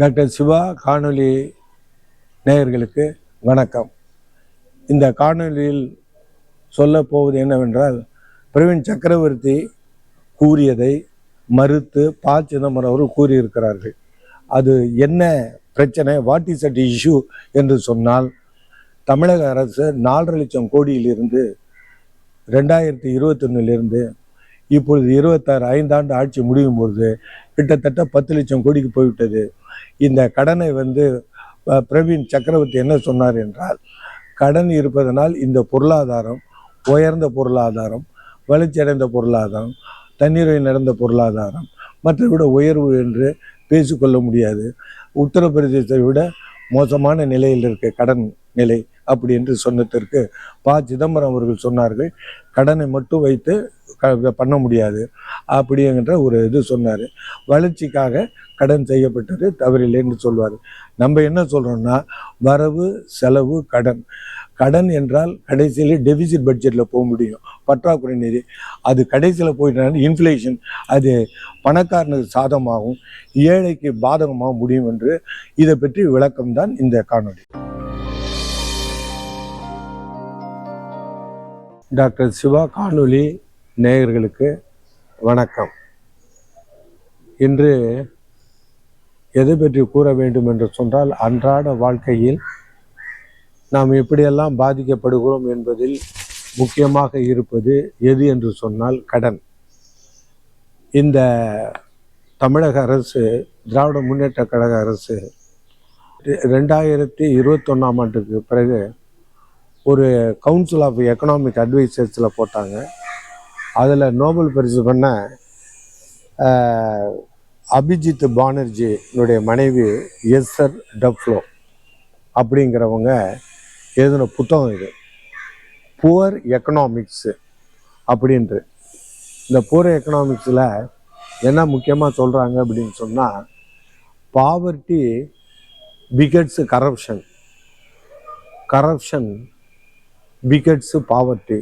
Doctor Siva காணொலி நேயர்களுக்கு வணக்கம். இந்த காணொலியில் சொல்ல போவது என்னவென்றால் பிரவீன் சக்கரவர்த்தி கூறியதை மறுத்து ப. சிதம்பரம் அவர்கள் கூறியிருக்கிறார்கள். அது என்ன பிரச்சனை? வாட் இஸ் அட் இஷ்யூ என்று சொன்னால் தமிழக அரசு நாலரை லட்சம் கோடியிலிருந்து ரெண்டாயிரத்தி இருபத்தொன்னுலேருந்து இப்பொழுது இருபத்தாறு ஐந்தாண்டு ஆட்சி முடியும் பொழுது கிட்டத்தட்ட பத்து லட்சம் கோடிக்கு போய்விட்டது. இந்த கடனை வந்து பிரவீன் சக்கரவர்த்தி என்ன சொன்னார் என்றால் கடன் இருப்பதனால் இந்த பொருளாதாரம் உயர்ந்த பொருளாதாரம் வளர்ச்சியடைந்த பொருளாதாரம் தண்ணீரை நடந்த பொருளாதாரம் மற்ற விட உயர்வு என்று பேசிக்கொள்ள முடியாது. உத்தரப்பிரதேசத்தை விட மோசமான நிலையில் இருக்க கடன் நிலை அப்படி என்று சொன்னதற்கு ப. சிதம்பரம் அவர்கள் சொன்னார்கள். கடனை மட்டும் வைத்து க- பண்ண முடியாது. அப்படிங்கிற ஒரு இது சொன்னார். வளர்ச்சிக்காக கடன் செய்யப்பட்டது தவறில்லை என்று சொல்வார். நம்ம என்ன சொல்கிறோம்னா வரவு செலவு கடன். கடன் என்றால் கடைசியில் டெபிசிட் பட்ஜெட்டில் போக முடியும். பற்றாக்குறை நிதி. அது கடைசியில் போயிட்டாலும் இன்ஃப்ளேஷன் அது பணக்காரனுக்கு சாதமாகவும் ஏழைக்கு பாதகமாக முடியும் என்று இதை பற்றி விளக்கம்தான் இந்த காணொலி டாக்டர் சிவா காணொலி நேயர்களுக்கு வணக்கம். இன்று எதை பற்றி கூற வேண்டும் என்று சொன்னால் அன்றாட வாழ்க்கையில் நாம் எப்படியெல்லாம் பாதிக்கப்படுகிறோம் என்பதில் முக்கியமாக இருப்பது எது என்று சொன்னால் கடன். இந்த தமிழக அரசு திராவிட முன்னேற்ற கழக அரசு ரெண்டாயிரத்தி இருபத்தொன்னாம் ஆண்டுக்கு பிறகு ஒரு கவுன்சில் ஆஃப் எக்கனாமிக் அட்வைசர்ஸில் போட்டாங்க. அதில் நோபல் பரிசு பண்ண அபிஜித் பானர்ஜியினுடைய மனைவி எஸ்ஆர் டப்ளோ அப்படிங்கிறவங்க எழுதின புத்தகம் இது. புவர் எக்கனாமிக்ஸு அப்படின்ட்டு. இந்த புவர் எக்கனாமிக்ஸில் என்ன முக்கியமாக சொல்கிறாங்க அப்படின்னு சொன்னால் poverty begets corruption corruption begets poverty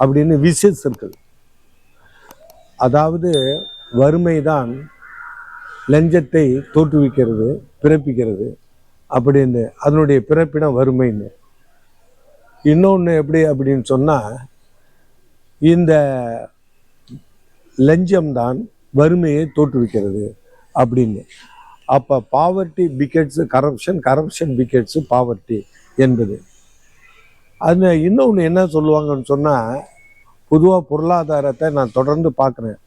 அப்படின்னு விஷஸ் இருக்குது அதாவது வறுமைதான் லஞ்சத்தை தோற்றுவிக்கிறது பிறப்பிக்கிறது அப்படின்னு அதனுடைய பிறப்பிடம் வறுமைன்னு. இன்னொன்று எப்படி அப்படின்னு சொன்னால் இந்த லஞ்சம்தான் வறுமையை தோற்றுவிக்கிறது அப்படின்னு. அப்போ poverty begets corruption corruption begets poverty என்பது. அது இன்னொன்று என்ன சொல்லுவாங்கன்னு சொன்னால் பொதுவாக பொருளாதாரத்தை நான் தொடர்ந்து பார்க்குறேன்.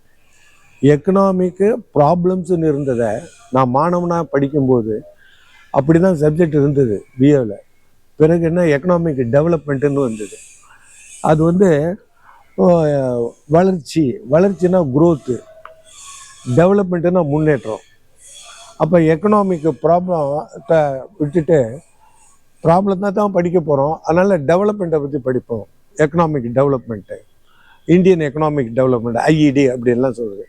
எக்கனாமிக்கு ப்ராப்ளம்ஸ்னு இருந்ததை நான் மாணவனாக படிக்கும்போது அப்படி தான் சப்ஜெக்ட் இருந்தது பிஏவில் பிறகு என்ன? எக்கனாமிக் டெவலப்மெண்ட்டுன்னு வந்தது. அது வந்து வளர்ச்சி. வளர்ச்சினா குரோத்து டெவலப்மெண்ட்டுனா முன்னேற்றம். அப்போ எக்கனாமிக் ப்ராப்ளத்தை விட்டுட்டு ப்ராப்ளம்னா தான் தான் படிக்க போகிறோம் அதனால் டெவலப்மெண்ட்டை பற்றி படிப்போம். Economic development Indian economic development IED அப்படின்லாம் சொல்லுது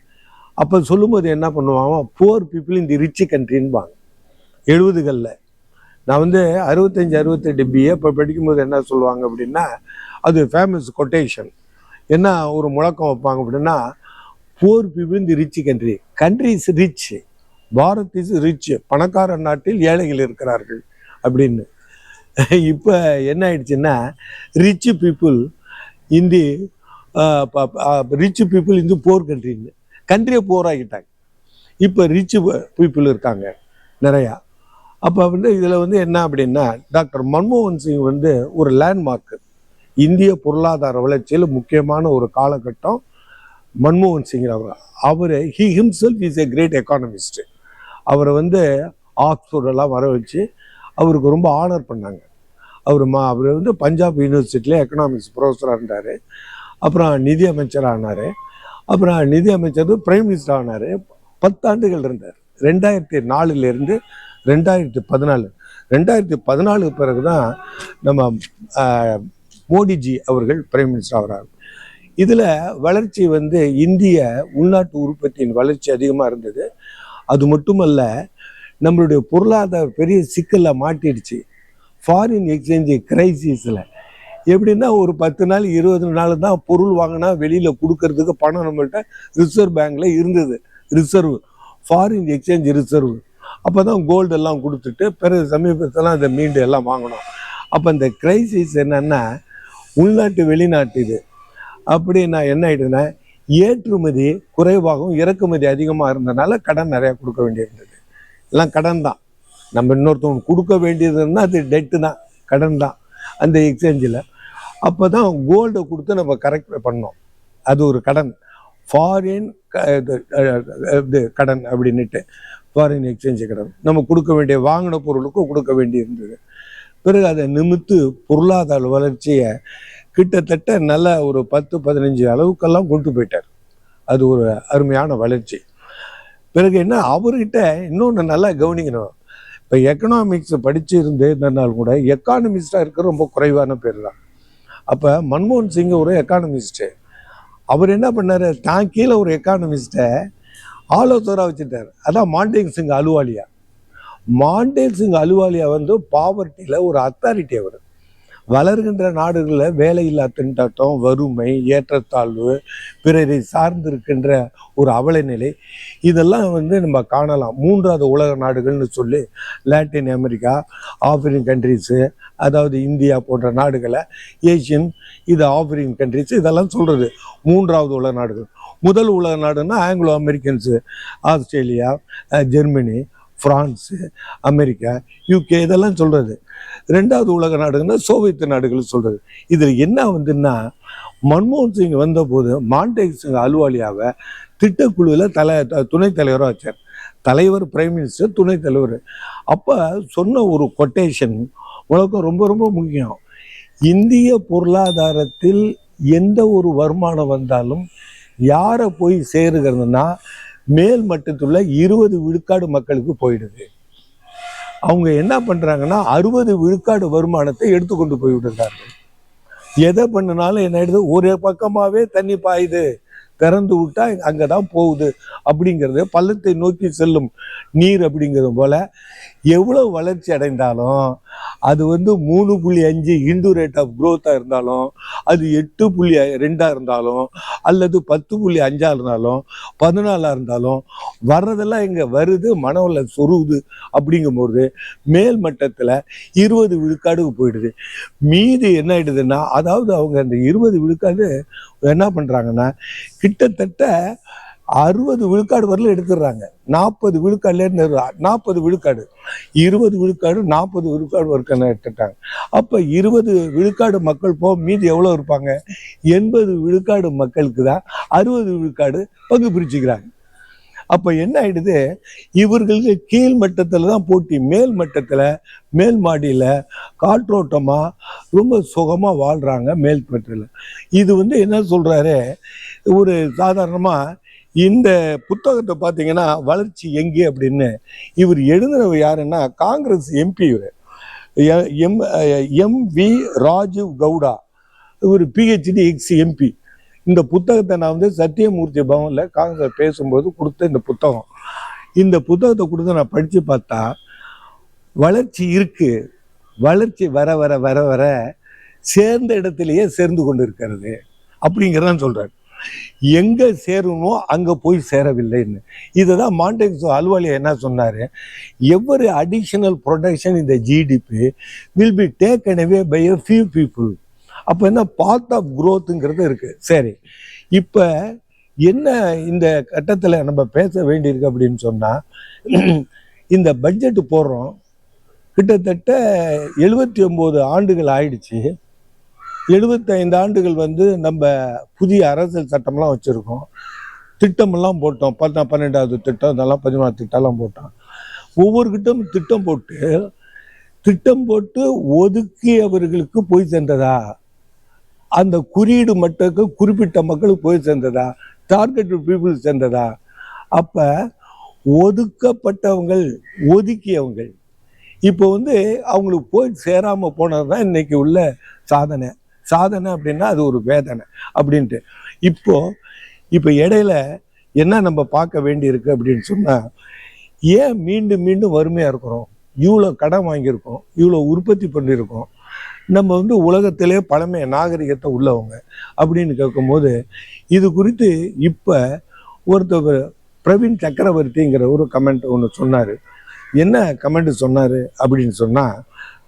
அப்போ சொல்லும்போது என்ன பண்ணுவாங்க புவர் பீப்புள் இந்த ரிச் கண்ட்ரின்பாங்க எழுபதுகளில். நான் வந்து அறுபத்தஞ்சி அறுபத்தெட்டு பிஏ இப்போ படிக்கும்போது என்ன சொல்லுவாங்க அப்படின்னா அது ஃபேமஸ் கொட்டேஷன் என்ன ஒரு முழக்கம் வைப்பாங்க அப்படின்னா புவர் பீப்புள் இந்த rich country country is rich Bharat is rich பணக்கார நாட்டில் ஏழைகள் இருக்கிறார்கள். அப்படின்னு. இப்போ என்ன ஆயிடுச்சுன்னா rich people in the rich people in the poor கண்ட்ரின்னு கண்ட்ரியை போர் ஆகிட்டாங்க இப்போ ரிச் பீப்புள் இருக்காங்க நிறையா. அப்போ வந்து இதில் வந்து என்ன அப்படின்னா டாக்டர் மன்மோகன் சிங் வந்து ஒரு லேண்ட்மார்க்கு இந்திய பொருளாதார வளர்ச்சியில் முக்கியமான ஒரு காலகட்டம் மன்மோகன் சிங் அவர். அவர் he himself is a great economist அவரை வந்து ஆக்ஸ்போர்டெல்லாம் வர வச்சு அவருக்கு ரொம்ப ஆனர் பண்ணாங்க. அவர் மா அவர் வந்து பஞ்சாப் யூனிவர்சிட்டியில் எக்கனாமிக்ஸ் ப்ரொஃபஸராக இருந்தார். அப்புறம் நிதி அமைச்சர் ஆனார். அப்புறம் நிதி அமைச்சர் பிரைம் மினிஸ்டர் ஆனார். பத்தாண்டுகள் இருந்தார். ரெண்டாயிரத்தி நாலுலேருந்து ரெண்டாயிரத்தி பதினாலு. ரெண்டாயிரத்தி பதினாலு பிறகு தான் நம்ம மோடிஜி அவர்கள் பிரைம் மினிஸ்டர் ஆகிறார். இதில் வளர்ச்சி வந்து இந்திய உள்நாட்டு உற்பத்தியின் வளர்ச்சி அதிகமாக இருந்தது. அது மட்டுமல்ல நம்மளுடைய பொருளாதார பெரிய சிக்கலில் மாட்டிடுச்சு. ஃபாரின் எக்ஸ்சேஞ்சு கிரைசிஸில் எப்படின்னா ஒரு பத்து நாள் இருபது நாள் தான் பொருள் வாங்கினா வெளியில் கொடுக்கறதுக்கு பணம் நம்மள்கிட்ட ரிசர்வ் பேங்க்கில் இருந்தது. ரிசர்வ் ஃபாரின் எக்ஸ்சேஞ்ச் ரிசர்வ் அப்போ தான் கோல்டு எல்லாம் கொடுத்துட்டு பிறகு சமீபத்தில் அதை மீண்டு எல்லாம் வாங்கணும் அப்போ இந்த கிரைசிஸ் என்னென்னா உள்நாட்டு வெளிநாட்டு இது. அப்படி நான் என்ன ஆயிடுதுன்னா ஏற்றுமதி குறைவாகவும் இறக்குமதி அதிகமாக இருந்தனால கடன் நிறையா கொடுக்க வேண்டியிருந்தது. எல்லாம் கடன் தான். நம்ம இன்னொருத்தவங்க கொடுக்க வேண்டியதுன்னா அது டெட்டு தான் கடன் தான் அந்த எக்ஸ்சேஞ்சில் அப்போ தான் கோல்டை கொடுத்து நம்ம கரெக்ட் பண்ணோம். அது ஒரு கடன். ஃபாரின் இது கடன் அப்படின்னுட்டு ஃபாரின் எக்ஸ்சேஞ்சு கடன். நம்ம கொடுக்க வேண்டிய வாங்கின பொருளுக்கும் கொடுக்க வேண்டி இருந்தது. பிறகு அதை நிமித்து பொருளாதார வளர்ச்சியை கிட்டத்தட்ட நல்ல ஒரு பத்து பதினஞ்சு அளவுக்கெல்லாம் கொண்டு போயிட்டார். அது ஒரு அருமையான வளர்ச்சி. பிறகு என்ன அவர்கிட்ட இன்னொன்று நல்லா கவனிக்கணும். இப்போ எக்கனாமிக்ஸ் படிச்சு இருந்தேன்னாலும் கூட எக்கானமிஸ்டாக இருக்கிற ரொம்ப குறைவான பேர் தான் அப்போ மன்மோகன் சிங் ஒரு எக்கானமிஸ்ட்டு அவர் என்ன பண்ணார் தான் கீழே ஒரு எக்கானமிஸ்ட்டை ஆலோசராக வச்சுட்டார். அதான் மாண்டேங் சிங் அலுவாலியா. மாண்டேங் சிங் அலுவாலியா வந்து பாவர்ட்டியில் ஒரு அத்தாரிட்டி அவர். வளர்கின்ற நாடுகளில் வேலையில்லா திண்டாட்டம் வறுமை ஏற்றத்தாழ்வு பிறரை சார்ந்திருக்கின்ற ஒரு அவலை நிலை இதெல்லாம் வந்து நம்ம காணலாம். மூன்றாவது உலக நாடுகள்னு சொல்லி லாட்டின் அமெரிக்கா ஆப்பிரிக்கன் கண்ட்ரிஸு அதாவது இந்தியா போன்ற நாடுகளை ஏஷியன் இது ஆப்பிரிக்கன் கண்ட்ரிஸ் இதெல்லாம் சொல்கிறது மூன்றாவது உலக நாடுகள். முதல் உலக நாடுன்னா Anglo Americans Australia Germany France America UK இதெல்லாம் சொல்கிறது ரெண்டாவது உலக நாடுகள்னா சோவியத் நாடுகள் சொல்கிறது இதில் என்ன வந்துன்னா மன்மோகன் சிங் வந்தபோது மாண்டேக் சிங் அலுவாலியாவை திட்டக்குழுவில் தலை துணைத் தலைவராக வச்சார். தலைவர் பிரைம் மினிஸ்டர் துணைத் தலைவர். அப்போ சொன்ன ஒரு கொட்டேஷன் உலகம் ரொம்ப ரொம்ப முக்கியம். இந்திய பொருளாதாரத்தில் எந்த ஒரு வருமானம் வந்தாலும் யாரை போய் சேருகிறதுனா மேல் மட்டத்துள்ள இருபது விழுக்காடு மக்களுக்கு போயிடுது. அவங்க என்ன பண்ணுறாங்கன்னா அறுபது விழுக்காடு வருமானத்தை எடுத்துக்கொண்டு போய்விடுகிறார்கள் எதை பண்ணினாலும் என்ன ஆயிடுது? ஒரு பக்கமாகவே தண்ணி பாயுது. திறந்து விட்டா அங்கதான் போகுது. அப்படிங்கிறது பள்ளத்தை நோக்கி செல்லும் நீர் அப்படிங்கிறது போல எவ்வளோ வளர்ச்சி அடைந்தாலும் அது வந்து மூணு புள்ளி அஞ்சு இன்டு ரேட் ஆஃப் குரோத்தாக இருந்தாலும் அது எட்டு புள்ளி ரெண்டாக இருந்தாலும் அல்லது பத்து புள்ளி அஞ்சாக இருந்தாலும் பதினாலாக இருந்தாலும் வர்றதெல்லாம் இங்கே வருது மனவில் சொருகுது அப்படிங்கும்போது மேல் மட்டத்தில் இருபது விழுக்காடுக்கு போயிடுது. மீதி என்ன ஆயிடுதுன்னா அதாவது அவங்க அந்த இருபது விழுக்காடு என்ன பண்ணுறாங்கன்னா கிட்டத்தட்ட அறுபது விழுக்காடு வரல எடுத்துடுறாங்க. நாற்பது விழுக்காடுல நாற்பது விழுக்காடு. இருபது விழுக்காடு நாற்பது விழுக்காடு வரைக்கும் எடுத்துட்டாங்க. அப்ப இருபது விழுக்காடு மக்கள் போக மீதி எவ்வளவு இருப்பாங்க? எண்பது விழுக்காடு மக்களுக்கு தான் அறுபது விழுக்காடு பங்கு பிரிச்சுக்கிறாங்க. அப்ப என்ன ஆயிடுது? இவர்களுக்கு கீழ் மட்டத்துல தான் போட்டி. மேல் மட்டத்துல மேல் மாடியில காற்றோட்டமா ரொம்ப சுகமா வாழ்றாங்க மேல் மட்டத்தில். இது வந்து என்ன சொல்றாரு? ஒரு சாதாரணமா இந்த புத்தகத்தை பார்த்தீங்கன்னா வளர்ச்சி எங்கே அப்படின்னு இவர் எழுதினவர் யாருன்னா காங்கிரஸ் எம்பி இவர். M M V Rajeev Gowda. இவர் பிஹெச்டி எக்ஸ் எம்பி இந்த புத்தகத்தை நான் வந்து சத்தியமூர்த்தி பவனில் காங்கிரஸ் பேசும்போது கொடுத்த இந்த புத்தகம். இந்த புத்தகத்தை கொடுத்து நான் படித்து பார்த்தா வளர்ச்சி இருக்குது வளர்ச்சி வர வர வர வர சேர்ந்த இடத்துலையே சேர்ந்து கொண்டு இருக்கிறது அப்படிங்கிறதான் சொல்கிறார் எங்கே சேரணுமோ அங்கே போய் சேரவில்லைன்னு. இதை தான் மாண்டெக்ஸோ அலுவலியா என்ன சொன்னார்? எவ்வரி அடிஷனல் ப்ரொடக்ஷன் இந்த GDP will be taken away by a few people அப்போ என்ன பாத் ஆஃப் குரோத்துங்கிறது இருக்குது சரி. இப்போ என்ன இந்த கட்டத்தில் நம்ம பேச வேண்டியிருக்கு அப்படின்னு சொன்னால் இந்த பட்ஜெட் போடுறோம். கிட்டத்தட்ட எழுபத்தி ஒம்பது ஆண்டுகள் ஆயிடுச்சு. எழுபத்தைந்து ஆண்டுகள் வந்து நம்ம புதிய அரசியல் சட்டம்லாம் வச்சுருக்கோம். திட்டமெல்லாம் போட்டோம். பத்தா பன்னெண்டாவது திட்டம் இதெல்லாம் பதிமூணாவது திட்டம்லாம் போட்டோம். ஒவ்வொரு கிட்டமும் திட்டம் போட்டு திட்டம் போட்டு ஒதுக்கியவர்களுக்கு போய் சேர்ந்ததா? அந்த குறியீடு மட்டுக்கு குறிப்பிட்ட மக்களுக்கு போய் சேர்ந்ததா? Target people சேர்ந்ததா? அப்போ ஒதுக்கப்பட்டவங்கள் ஒதுக்கியவங்கள். இப்போ வந்து அவங்களுக்கு போய் சேராமல் போனது தான் இன்றைக்கி உள்ள சாதனை. சாதனை அப்படின்னா அது ஒரு வேதனை அப்படின்ட்டு. இப்போ இப்போ இடையில என்ன நம்ம பார்க்க வேண்டியிருக்கு அப்படின்னு சொன்னால் ஏன் மீண்டும் மீண்டும் வறுமையாக இருக்கிறோம்? இவ்வளோ கடன் வாங்கியிருக்கோம் இவ்வளோ உற்பத்தி பண்ணியிருக்கோம். நம்ம வந்து உலகத்திலே பழமைய நாகரிகத்தை உள்ளவங்க அப்படின்னு கேட்கும்போது இது குறித்து இப்போ ஒருத்தர் பிரவீன் சக்கரவர்த்திங்கிற ஒரு கமெண்ட் ஒன்று சொன்னார். என்ன கமெண்ட் சொன்னார் அப்படின்னு சொன்னால்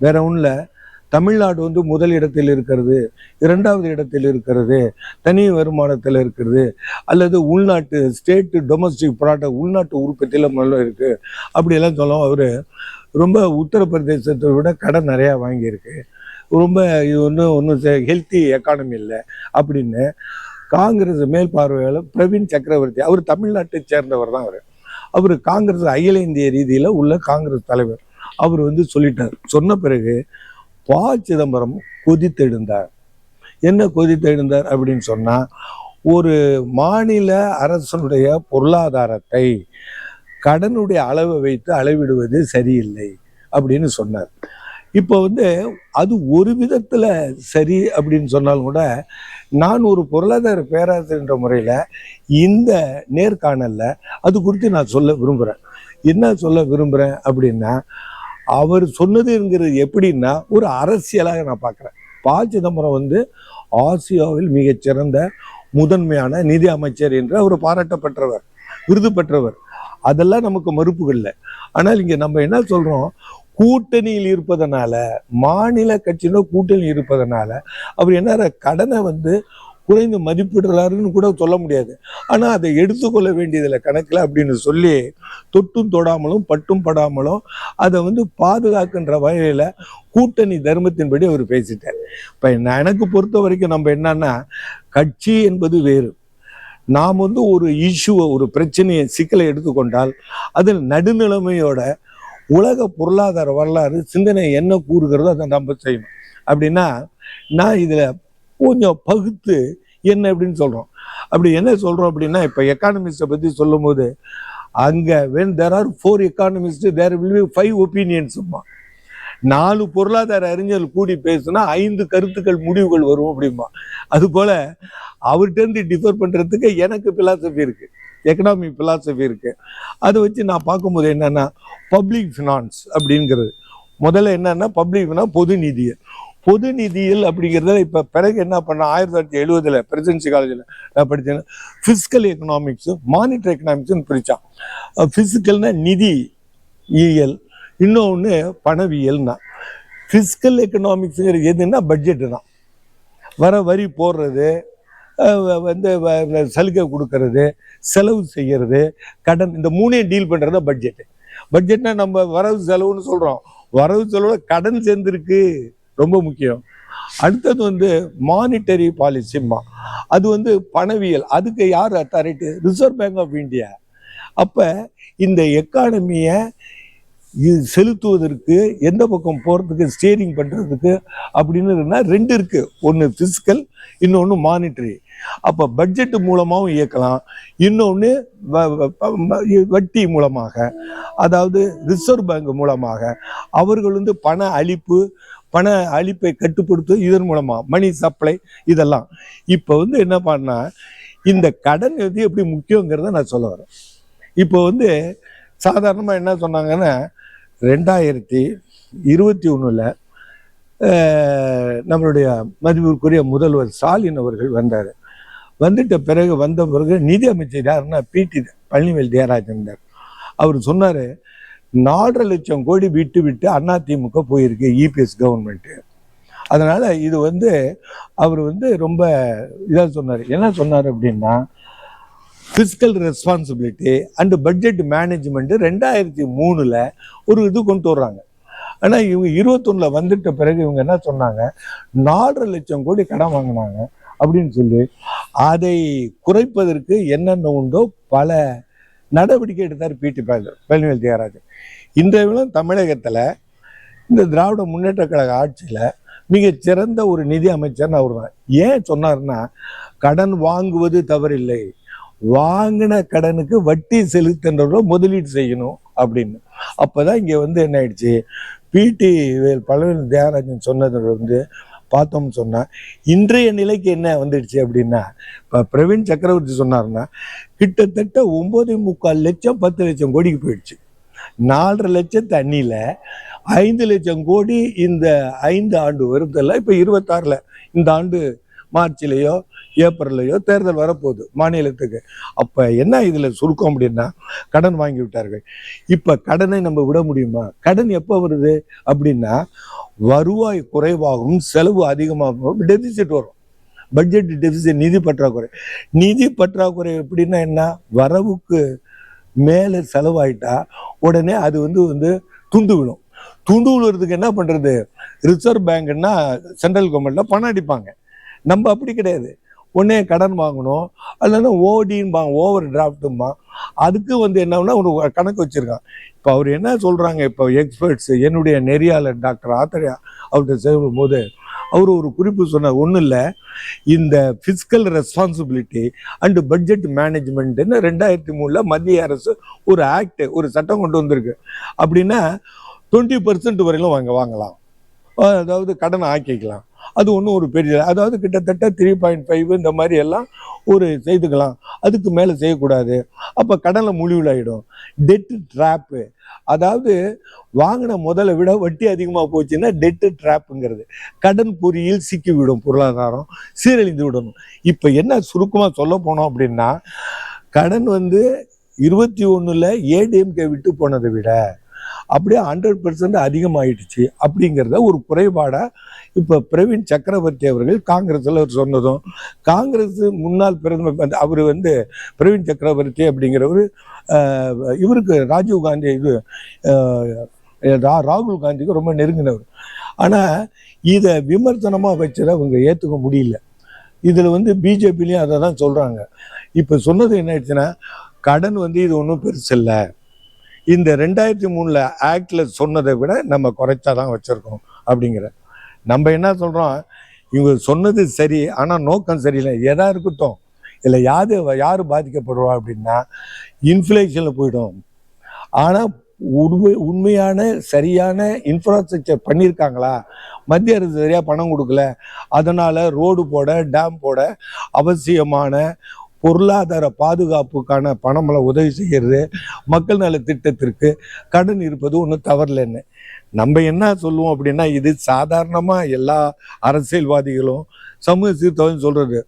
வேற ஒன்றும் தமிழ்நாடு வந்து முதல் இடத்தில் இருக்கிறது இரண்டாவது இடத்தில் இருக்கிறது தனி வருமானத்தில் இருக்கிறது அல்லது உள்நாட்டு ஸ்டேட்டு டொமஸ்டிக் ப்ராடக்ட் உள்நாட்டு உற்பத்தியில் முதல்ல இருக்குது அப்படியெல்லாம் சொல்லுவோம் அவர். ரொம்ப உத்தரப்பிரதேசத்தை விட கடன் நிறையா வாங்கியிருக்கு. ரொம்ப இது ஒன்றும் ஒன்றும் ஹெல்த்தி எக்கானமி இல்லை அப்படின்னு காங்கிரஸ் மேல்பார்வையாளர் பிரவீன் சக்கரவர்த்தி அவர் தமிழ்நாட்டை சேர்ந்தவர் தான் அவர். அவர் காங்கிரஸ் அகில இந்திய ரீதியில் உள்ள காங்கிரஸ் தலைவர். அவர் வந்து சொல்லிட்டார். சொன்ன பிறகு ப சிதம்பரம் கொதித்தெழுந்தார். என்ன கொதித்தெழுந்தார் அப்படின்னு சொன்னால் ஒரு மாநில அரசனுடைய பொருளாதாரத்தை கடனுடைய அளவை வைத்து அளவிடுவது சரியில்லை அப்படின்னு சொன்னார். இப்போ வந்து அது ஒரு விதத்தில் சரி அப்படின்னு சொன்னாலும் கூட நான் ஒரு பொருளாதார பேராசிரியர் என்ற முறையில் இந்த நேர்காணலில் அது குறித்து நான் சொல்ல விரும்புகிறேன் என்ன சொல்ல விரும்புகிறேன் அப்படின்னா அவர் சொன்னதுங்கிறது எப்படின்னா ஒரு அரசியலாக நான் பார்க்குறேன். ப சிதம்பரம் வந்து ஆசியாவில் மிகச்சிறந்த முதன்மையான நிதி அமைச்சர் என்று அவர் பாராட்டப்பட்டவர் விருது பெற்றவர் அதெல்லாம் நமக்கு மறுப்புகள் இல்லை. ஆனால் இங்கே நம்ம என்ன சொல்கிறோம் கூட்டணியில் இருப்பதனால மாநில கட்சியினோ கூட்டணி இருப்பதனால அவர் என்ன கடனை வந்து குறைந்து மதிப்பிடுறாருன்னு கூட சொல்ல முடியாது. ஆனால் அதை எடுத்துக்கொள்ள வேண்டியதில் கணக்கில் அப்படின்னு சொல்லி தொட்டும் தொடாமலும் பட்டும் படாமலும் அதை வந்து பாதுகாக்கின்ற வகையில் கூட்டணி தர்மத்தின்படி அவர் பேசிட்டார். இப்போ நான் எனக்கு பொறுத்த வரைக்கும் நம்ம என்னன்னா கட்சி என்பது வேறு. நாம் வந்து ஒரு இஷ்யூவை ஒரு பிரச்சனையை சிக்கலை எடுத்துக்கொண்டால் அதில் நடுநிலைமையோட உலக பொருளாதார வரலாறு சிந்தனை என்ன கூறுகிறதோ அதை நம்ம செய்யணும். அப்படின்னா நான் இதில் கொஞ்சம் பகுத்து என்ன அப்படின்னு சொல்கிறோம் அப்படி என்ன சொல்கிறோம் அப்படின்னா இப்போ எக்கானமிஸ்ட்டை பற்றி சொல்லும்போது அங்கே when there are four economist there will be five ஒப்பீனியன்ஸுமா நாலு பொருளாதார அறிஞர்கள் கூடி பேசுனா ஐந்து கருத்துக்கள் முடிவுகள் வரும் அப்படிமா அது போல டிஃபர் பண்ணுறதுக்கு எனக்கு ஃபிலாசபி இருக்குது எக்கனாமிக் பிலாசபி இருக்குது அதை வச்சு நான் பார்க்கும்போது என்னென்னா பப்ளிக் ஃபினான்ஸ் அப்படிங்கிறது. முதல்ல என்னன்னா பப்ளிக்னா பொது நிதியை பொது நிதியில் அப்படிங்கிறத இப்போ பிறகு என்ன பண்ண ஆயிரத்தி தொள்ளாயிரத்தி எழுபதுல பிரசிடென்சி காலேஜில் நான் படித்தேன் ஃபிசிக்கல் எக்கனாமிக்ஸ் மானிட்டர் எக்கனாமிக்ஸ்னு பிரித்தான் ஃபிசிக்கல்னா நிதி இயல் இன்னொன்று பணவியல்னா. ஃபிசிக்கல் எக்கனாமிக்ஸுங்கிறது எதுன்னா பட்ஜெட்டு தான். வர வரி போடுறது வந்து வ- சலுகை கொடுக்கறது செலவு செய்யறது கடன் இந்த மூணையும் டீல் பண்ணுறது பட்ஜெட்டு பட்ஜெட்னா நம்ம வரவு செலவுன்னு சொல்கிறோம் வரவு செலவில் கடன் சேர்ந்துருக்கு. ரொம்ப முக்கியம். அடுத்தது வந்து மானிட்டரி பாலிசிம்மா அது வந்து பணவியல். அதுக்கு யார் authority Reserve Bank of India அப்போ இந்த எக்கானமியை இது செலுத்துவதற்கு எந்த பக்கம் போகிறதுக்கு ஸ்டியரிங் பண்ணுறதுக்கு அப்படின்னு ரெண்டு இருக்குது ஒன்று ஃபிசிக்கல் இன்னொன்று மானிட்டரி அப்போ பட்ஜெட் மூலமாகவும் இயக்கலாம். இன்னொன்று வட்டி மூலமாக. அதாவது ரிசர்வ் பேங்க் மூலமாக. அவர்கள் வந்து பண அளிப்பு பண அளிப்பை கட்டுப்படுத்து இதன் மூலமா மணி சப்ளை இதெல்லாம். இப்போ வந்து என்ன பண்ணா இந்த கடன் வந்து எப்படி முக்கியங்கிறத நான் சொல்ல வரேன். இப்போ வந்து சாதாரணமாக என்ன சொன்னாங்கன்னா ரெண்டாயிரத்தி இருபத்தி ஒன்றில் நம்மளுடைய மதிப்பிற்குரிய முதல்வர் ஸ்டாலின் அவர்கள் வந்தார். வந்துட்ட பிறகு வந்த பிறகு நிதி அமைச்சர் யாருன்னா பிடி பழனிவேல் ஜெயராஜன் இருந்தார். அவர் சொன்னார் நாலரை லட்சம் கோடி விட்டு விட்டு அதிமுக போயிருக்கு இபிஎஸ் கவர்மெண்ட்டு அதனால் இது வந்து அவர் வந்து ரொம்ப இதாக சொன்னார். என்ன சொன்னார் அப்படின்னா fiscal responsibility and budget management ரெண்டாயிரத்தி மூணில் ஒரு இது கொண்டு வர்றாங்க. ஆனால் இவங்க இருபத்தொன்னில் வந்துட்ட பிறகு இவங்க என்ன சொன்னாங்க? நாலரை லட்சம் கோடி கடன் வாங்கினாங்க அப்படின்னு சொல்லி அதை குறைப்பதற்கு என்னென்ன உண்டோ பல நடவடிக்கை எடுத்தார் பிடி பழனிவேல் தியாகராஜன். இன்றைய தமிழகத்தில் இந்த திராவிட முன்னேற்ற கழக ஆட்சியில் மிகச்சிறந்த ஒரு நிதி அமைச்சர்னு அவர் தான் ஏன் சொன்னார்னா கடன் வாங்குவது தவறில்லை. வாங்கின கடனுக்கு வட்டி செலுத்துன்றவரை முதலீடு செய்யணும் அப்படின்னு. அப்போ தான் இங்கே வந்து என்ன ஆயிடுச்சு? பிடி பழனிவேல் தியாகராஜன் சொன்னது வந்து பார்த்தோம்னு சொன்னால் இன்றைய நிலைக்கு என்ன வந்துடுச்சு அப்படின்னா இப்போ பிரவீன் சக்கரவர்த்தி சொன்னார்னா கிட்டத்தட்ட ஒம்பது முக்கால் லட்சம் பத்து லட்சம் கோடிக்கு போயிடுச்சு. நாலரை லட்சம் தண்ணியில் ஐந்து லட்சம் கோடி இந்த ஐந்து ஆண்டு வருதெல்லாம் இப்போ இருபத்தாறில் இந்த ஆண்டு மார்ச்லேயோ ஏப்ரல்லையோ தேர்தல் வரப்போகுது மாநிலத்துக்கு. அப்போ என்ன இதில் சுருக்கம் அப்படின்னா கடன் வாங்கி விட்டார்கள். இப்போ கடனை நம்ம விட முடியுமா? கடன் எப்போ வருது அப்படின்னா வருவாய் குறைவாகவும் செலவு அதிகமாகவும் டெபிசிட் வரும். பட்ஜெட் டெபிசிட் நிதி பற்றாக்குறை. நிதி பற்றாக்குறை எப்படின்னா என்ன? வரவுக்கு மேலே செலவாயிட்டா உடனே அது வந்து வந்து துண்டு விழும். துண்டு விழுறதுக்கு என்ன பண்ணுறது ரிசர்வ் பேங்க்னா சென்ட்ரல் கவர்மெண்ட்டில் பணம் அடிப்பாங்க. நம்ம அப்படி கிடையாது. உடனே கடன் வாங்கணும். இல்லைன்னா ஓடின்பாங்க ஓவர் டிராஃப்ட்டும்பா அதுக்கு வந்து என்னன்னா ஒரு கணக்கு வச்சிருக்கான். இப்போ அவர் என்ன சொல்கிறாங்க இப்போ எக்ஸ்பர்ட்ஸ் என்னுடைய நெறியாளர் டாக்டர் ஆத்தரையா அவர்கிட்ட சேரும் போது அவர் ஒரு குறிப்பு சொன்னார். ஒன்றும் இல்லை. இந்த ஃபிஸிக்கல் ரெஸ்பான்சிபிலிட்டி அண்டு பட்ஜெட் மேனேஜ்மெண்ட்டுன்னு ரெண்டாயிரத்தி மூணில் மத்திய அரசு ஒரு ஆக்ட் ஒரு சட்டம் கொண்டு வந்திருக்கு. அப்படின்னா டுவெண்ட்டி பர்சன்ட் வரையிலும் வாங்க வாங்கலாம். அதாவது கடன் ஆக்கிக்கலாம். அது ஒன்றும் ஒரு பெரிய அதாவது கிட்டத்தட்ட த்ரீ பாயிண்ட் ஃபைவ் இந்த மாதிரி எல்லாம் ஒரு செய்துக்கலாம். அதுக்கு மேலே செய்யக்கூடாது. அப்போ கடலை முழிவுலாயிடும். டெட்டு ட்ராப்பு அதாவது வாங்கின முதலை விட வட்டி அதிகமாக போச்சுன்னா டெட்டு ட்ராப்புங்கிறது கடன் பொறியில் சிக்கி விடும் பொருளாதாரம். சீரழிந்து விடணும். இப்போ என்ன சுருக்கமாக சொல்ல போனோம் அப்படின்னா கடன் வந்து இருபத்தி ஒன்றில் ஏடிஎம்கே விட்டு போனதை விட அப்படியே ஹண்ட்ரட் பர்சன்ட் அதிகமாயிடுச்சு அப்படிங்கிறத ஒரு குறைபாடாக இப்போ பிரவீன் சக்கரவர்த்தி அவர்கள் காங்கிரஸில் அவர் சொன்னதும் காங்கிரஸ் முன்னாள் பிரதமர் அவர் வந்து பிரவீன் சக்கரவர்த்தி அப்படிங்கிறவர் இவருக்கு ராஜீவ் காந்தி இது ரா- ராகுல் காந்திக்கு ரொம்ப நெருங்கினவர். ஆனால் இதை விமர்சனமாக வச்சதை அவங்க ஏற்றுக்க முடியல. இதில் வந்து பிஜேபிலையும் அதை தான் சொல்கிறாங்க இப்போ சொன்னது என்ன ஆயிடுச்சுன்னா கடன் வந்து இது ஒன்றும் பெருசு இல்லை. இந்த ரெண்டாயிரத்தி மூணில் ஆக்டில் சொன்னதை விட நம்ம குறைச்சா தான் வச்சுருக்கோம் அப்படிங்கிற. நம்ம என்ன சொல்கிறோம் இவங்க சொன்னது சரி ஆனால் நோக்கம் சரியில்லை. எதா இருக்கட்டும். இல்லை யாரு யார் பாதிக்கப்படுவா அப்படின்னா இன்ஃப்ளேஷனில் போயிடும். ஆனால் உண்மை உண்மையான சரியான இன்ஃப்ராஸ்ட்ரக்சர் பண்ணியிருக்காங்களா? மத்திய அரசு சரியாக பணம் கொடுக்கல. அதனால் ரோடு போட டேம் போட அவசியமான பொருளாதார பாதுகாப்புக்கான பணமெல்லாம் உதவி செய்கிறது மக்கள் நல திட்டத்திற்கு கடன் இருப்பது ஒன்றும் தவறலைன்னு நம்ம என்ன சொல்லுவோம் அப்படின்னா இது சாதாரணமாக எல்லா அரசியல்வாதிகளும் சமூக சீர்திருத்தம் சொல்கிறது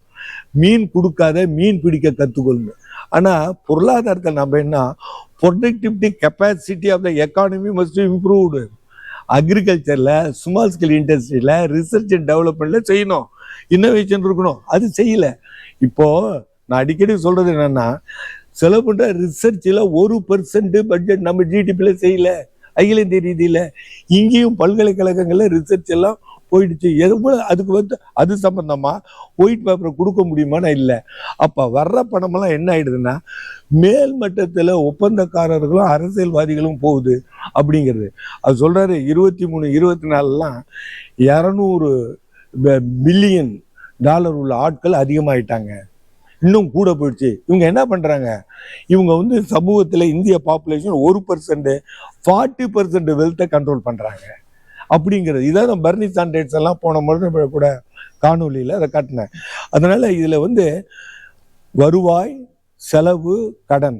மீன் கொடுக்காத மீன் பிடிக்க கற்றுக்கொள்ளுங்க ஆனால் பொருளாதாரத்தில் நம்ம என்ன productivity capacity of the economy must improved அக்ரிகல்ச்சரில் small scale இண்டஸ்ட்ரியில் ரிசர்ச் அண்ட் டெவலப்மெண்ட்டில் செய்யணும். இன்னோவேஷன் இருக்கணும். அது செய்யலை. இப்போது நான் அடிக்கடி சொல்கிறது என்னென்னா செலவு பண்ணுற ரிசர்ச்சில் ஒரு பர்சன்ட் பட்ஜெட் நம்ம ஜிடிபியில் செய்யல. அகில இந்திய ரீதியில் இங்கேயும் பல்கலைக்கழகங்களில் ரிசர்ச் எல்லாம் போயிடுச்சு. எவ்வளோ அதுக்கு வந்து அது சம்மந்தமாக ஒயிட் பேப்பரை கொடுக்க முடியுமான்னு இல்லை. அப்போ வர்ற பணமெல்லாம் என்ன ஆயிடுதுன்னா மேல்மட்டத்தில் ஒப்பந்தக்காரர்களும் அரசியல்வாதிகளும் போகுது அப்படிங்கிறது. அது சொல்கிறாரு இருபத்தி மூணு இருபத்தி நாலுலாம் இரநூறு பில்லியன் டாலர் உள்ள ஆட்கள் அதிகமாயிட்டாங்க. இன்னும் கூட போயிடுச்சு. இவங்க என்ன பண்ணுறாங்க இவங்க வந்து சமூகத்தில் இந்திய பாப்புலேஷன் ஒரு பர்சன்ட் ஃபார்ட்டி பர்சன்ட் வெல்த்தை கண்ட்ரோல் பண்ணுறாங்க அப்படிங்கிறது. இதான் நான் பர்னி ஸ்டாண்டர்ட்ஸ் எல்லாம் போன முறை கூட காணொலியில் அதை காட்டினேன். அதனால் இதில் வந்து வருவாய் செலவு கடன்.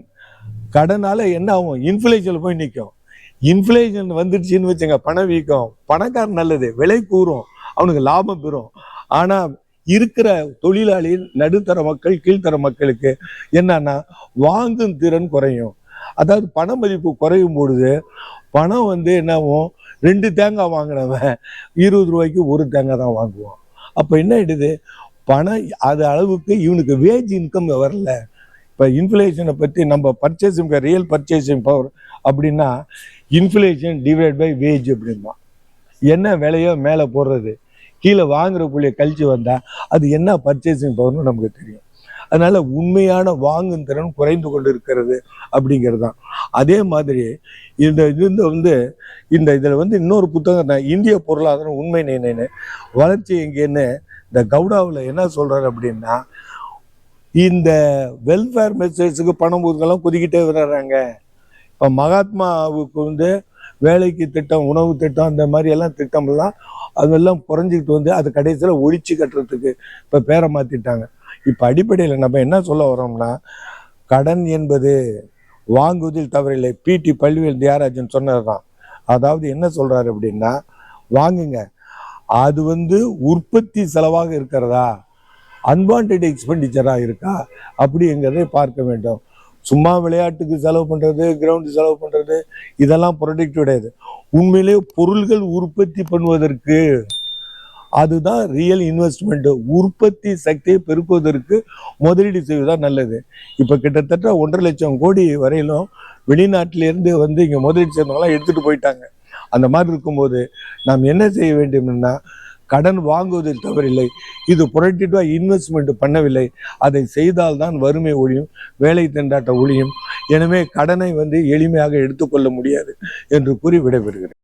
கடனால் என்ன ஆகும்? இன்ஃப்ளேஷனில் போய் நிற்கும் இன்ஃப்ளேஷன் வந்துடுச்சின்னு வச்சுங்க பணவீக்கம். பணக்காரன் நல்லது. விலை கூறும். அவனுக்கு லாபம் பெறும். ஆனால் இருக்கிற தொழிலாளி நடுத்தர மக்கள் கீழ்த்தர மக்களுக்கு என்னன்னா வாங்கும் திறன் குறையும். அதாவது பண மதிப்பு குறையும் பொழுது பணம் வந்து என்னவோ ரெண்டு தேங்காய் வாங்கினவன் இருபது ரூபாய்க்கு ஒரு தேங்காய் தான் வாங்குவான். அப்போ என்ன ஆயிடுது? பணம் அது அளவுக்கு இவனுக்கு வேஜ் இன்கம் வரல. இப்போ இன்ஃப்ளேஷனை பற்றி நம்ம பர்ச்சேசிங் ரியல் பர்ச்சேசிங் பவர் அப்படின்னா இன்ஃப்ளேஷன் டிவைட் பை வேஜ் அப்படிம்பா என்ன விலையோ மேலே போடுறது. கீழே வாங்குற புள்ளிய கழிச்சு வந்தால் அது என்ன பர்ச்சேசிங் பவர்னு நமக்கு தெரியும். அதனால உண்மையான வாங்கும் திறன் குறைந்து கொண்டு இருக்கிறது அப்படிங்கிறது தான். அதே மாதிரி இந்த இது வந்து இந்த இதில் வந்து இன்னொரு புத்தகம் தான் இந்திய பொருளாதாரம் உண்மை நினைன்னு வளர்ச்சி எங்கேன்னு இந்த கவுடாவில் என்ன சொல்றாரு அப்படின்னா இந்த வெல்ஃபேர் மெசேஜுக்கு பணம் ஒதுக்கெல்லாம் கொதிக்கிட்டே வர்றாங்க. இப்போ மகாத்மாவுக்கு வந்து வேலைக்கு திட்டம் உணவு திட்டம் இந்த மாதிரி எல்லாம் திட்டம்லாம் அதெல்லாம் குறைஞ்சிக்கிட்டு வந்து அது கடைசியில் ஒழிச்சு கட்டுறதுக்கு இப்போ பேரை மாற்றிட்டாங்க இப்போ அடிப்படையில் நம்ம என்ன சொல்ல வரோம்னா கடன் என்பது வாங்குவதில் தவறில்லை. பிடி பள்ளிவேல் தியாகராஜன் சொன்னது தான் அதாவது என்ன சொல்கிறாரு அப்படின்னா வாங்குங்க. அது வந்து உற்பத்தி செலவாக இருக்கிறதா? அன்வான்ட் எக்ஸ்பெண்டிச்சராக இருக்கா? அப்படிங்கிறதை பார்க்க வேண்டும். சும்மா விளையாட்டுக்கு செலவு பண்ணுறது கிரவுண்டு செலவு பண்ணுறது இதெல்லாம் ப்ரொடக்ட் கிடையாது. உண்மையிலேயே பொருள்கள் உற்பத்தி பண்ணுவதற்கு அதுதான் ரியல் இன்வெஸ்ட்மெண்ட்டு உற்பத்தி சக்தியை பெருக்குவதற்கு முதலீடு செய்வதுதான் நல்லது. இப்போ கிட்டத்தட்ட ஒன்றரை லட்சம் கோடி வரையிலும் வெளிநாட்டிலேருந்து வந்து இங்கே முதலீடு செய்தவங்களாம் எடுத்துகிட்டு போயிட்டாங்க. அந்த மாதிரி இருக்கும்போது நாம் என்ன செய்ய வேண்டும்னா கடன் வாங்குவதில் தவறில்லை. இது புரட்டிட்டுவாக இன்வெஸ்ட்மெண்ட் பண்ணவில்லை. அதை செய்தால்தான் வறுமை ஒழியும் வேலை திண்டாட்ட ஒழியும். எனவே கடனை வந்து எளிமையாக எடுத்துக்கொள்ள முடியாது என்று கூறி விடைபெறுகிறேன்.